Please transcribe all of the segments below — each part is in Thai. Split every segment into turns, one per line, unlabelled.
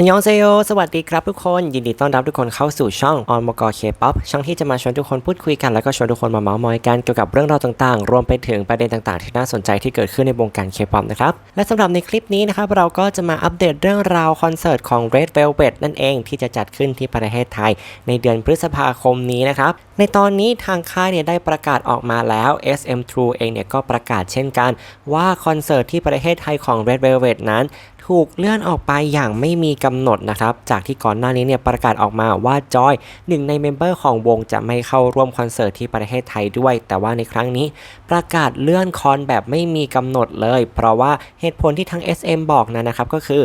อันยองเซโยสวัสดีครับทุกคน ยินดีต้อนรับทุกคนเข้าสู่ช่องออนมกเคป๊อปช่องที่จะมาชวนทุกคนพูดคุยกัน แล้วก็ชวนทุกคนมาเมาส์มอยกันเกี่ยวกับเรื่องราวต่างๆ รวมไปถึงประเด็นต่างๆ ที่น่าสนใจที่เกิดขึ้นในวงการเคป๊อปนะครับ และสำหรับในคลิปนี้นะครับ เราก็จะมาอัปเดตเรื่องราวคอนเสิร์ตของ Red Velvet นั่นเองที่จะจัดขึ้นที่ประเทศไทย ในเดือนพฤษภาคมนี้นะครับในตอนนี้ทางค่ายเนี่ยได้ประกาศออกมาแล้ว SM True เองเนี่ยก็ประกาศเช่นกัน ว่าคอนเสิร์ตที่ประเทศไทยของ Red Velvet นั้น ถูกเลื่อนออกไปอย่างไม่มีกำหนดนะครับ จากที่ก่อนหน้านี้เนี่ยประกาศออกมาว่าจอยหนึ่งในเมมเบอร์ของวงจะไม่เข้าร่วมคอนเสิร์ตที่ประเทศไทยด้วย แต่ว่าในครั้งนี้ประกาศเลื่อนคอนแบบไม่มีกำหนดเลย เพราะว่าเหตุผลที่ทั้ง SM บอกนะนะครับก็คือ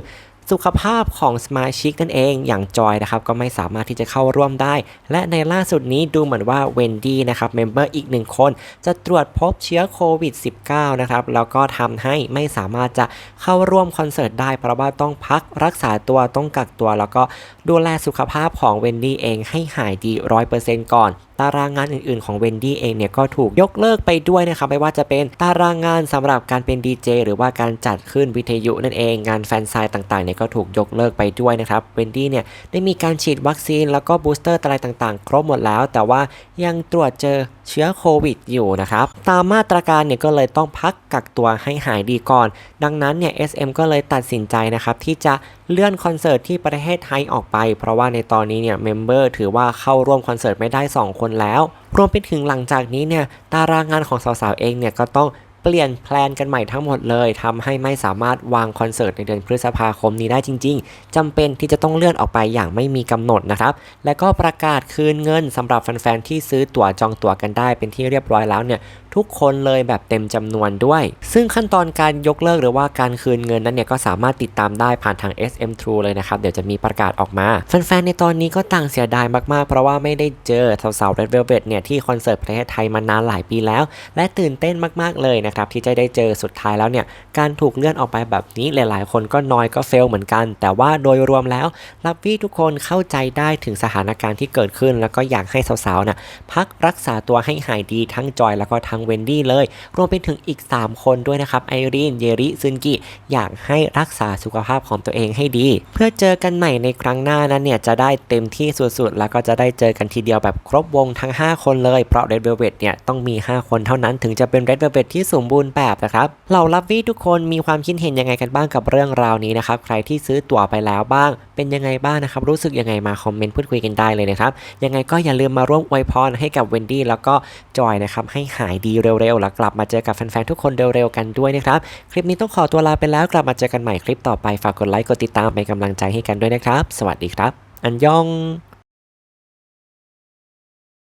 สุขภาพของสมาชิกนั่นเองอย่างจอยนะครับก็ไม่สามารถที่จะเข้าร่วมได้ และในล่าสุดนี้ดูเหมือนว่าเวนดี้นะครับเมมเบอร์อีกหนึ่งคน จะตรวจพบเชื้อโควิด -19 นะครับแล้วก็ทำให้ไม่สามารถจะเข้าร่วมคอนเสิร์ตได้ เพราะว่าต้องพักรักษาตัวต้องกักตัว แล้วก็ดูแลสุขภาพของเวนดี้เองให้หายดี 100%ก่อนตารางงานอื่นๆของเวนดี้เองเนี่ยก็ถูกยกเลิกไปด้วยนะครับไม่ว่าจะเป็นตารางงานสำหรับการเป็นดีเจหรือว่าการจัดขึ้นวิทยุนั่นเองงานแฟนไซต์ต่างๆเนี่ยก็ถูกยกเลิกไปด้วยนะครับเวนดี้เนี่ยได้มีการฉีดวัคซีนแล้วก็บูสเตอร์อะไรต่างๆ ครบหมดแล้ว แต่ว่ายังตรวจเจอ เชื้อโควิดอยู่นะครับ ตามมาตรการเนี่ยก็เลยต้องพักกักตัวให้หายดีก่อน ดังนั้นเนี่ย SM ก็เลยตัดสินใจนะครับที่จะเลื่อนคอนเสิร์ตที่ประเทศไทยออกไป เพราะว่าในตอนนี้เนี่ยเมมเบอร์ถือว่าเข้าร่วมคอนเสิร์ตไม่ได้ 2 คนแล้ว รวมไปถึงหลังจากนี้เนี่ยตารางงานของสาวๆเองเนี่ยก็ต้อง เปลี่ยนแพลนกันใหม่ทั้งหมดเลยทำให้ไม่สามารถวางคอนเสิร์ตในเดือนพฤษภาคมนี้ได้จริง ๆจำเป็นที่จะต้องเลื่อนออกไปอย่างไม่มีกำหนดนะครับ และก็ประกาศคืนเงินสำหรับแฟนๆที่ซื้อตั๋วจองตั๋วกันได้เป็นที่เรียบร้อยแล้วเนี่ยทุกคนเลยแบบเต็มจำนวนด้วย ซึ่งขั้นตอนการยกเลิกหรือว่าการคืนเงินนั้นเนี่ยก็สามารถติดตามได้ผ่านทาง SM True เลยนะครับ เดี๋ยวจะมีประกาศออกมา แฟนๆในตอนนี้ก็ต่างเสียดายมากๆ เพราะว่าไม่ได้เจอสาวๆ Red Velvet เนี่ยที่คอนเสิร์ตประเทศไทยมานานหลายปีแล้ว และตื่นเต้นมากๆเลยนะครับที่จะได้เจอสุดท้ายแล้วเนี่ยการถูกเลื่อนออกไปแบบนี้หลาย ๆ คนก็น้อยก็เฟลเหมือนกัน แต่ว่าโดยรวมแล้วลับวี่ทุกคนเข้าใจได้ถึงสถานการณ์ที่เกิดขึ้น แล้วก็อยากให้สาวๆน่ะพักรักษาตัวให้หายดีทั้งจอยแล้วก็ทั้งเวนดี้เลย รวมไปถึงอีก 3 คนด้วยนะครับไอรีนเยริซึนกิอยากให้รักษาสุขภาพของตัวเองให้ดี เพื่อเจอกันใหม่ในครั้งหน้านั้นเนี่ยจะได้เต็มที่สุดๆ แล้วก็จะได้เจอกันทีเดียวแบบครบวงทั้ง 5 คนเลยเพราะ Red Velvet เนี่ยต้องมี 5 คนเท่านั้นถึงจะเป็น Red Velvet ที่สมมบูรณ์แบบนะครับเหล่าลับวี่ทุกคนมีความคิดเห็นยังไงกันบ้างกับเรื่องราวนี้นะครับใครที่ซื้อตั๋วไปแล้วบ้าง เป็นยังไงบ้างนะครับรู้สึกยังไงมาคอมเมนต์พูดคุยกันได้เลยนะครับยังไงก็อย่าลืมมาร่วมอวยพรให้กับเวนดี้แล้วก็จอยนะครับให้หายดีเร็วๆแล้วกลับมาเจอกับแฟนๆทุกคนเร็วๆกันด้วยนะครับคลิปนี้ต้องขอตัวลาไปแล้วกลับมาเจอกันใหม่คลิปต่อไปฝากกดไลค์กดติดตามเป็นกำลังใจให้กันด้วยนะครับ สวัสดีครับ อันยอง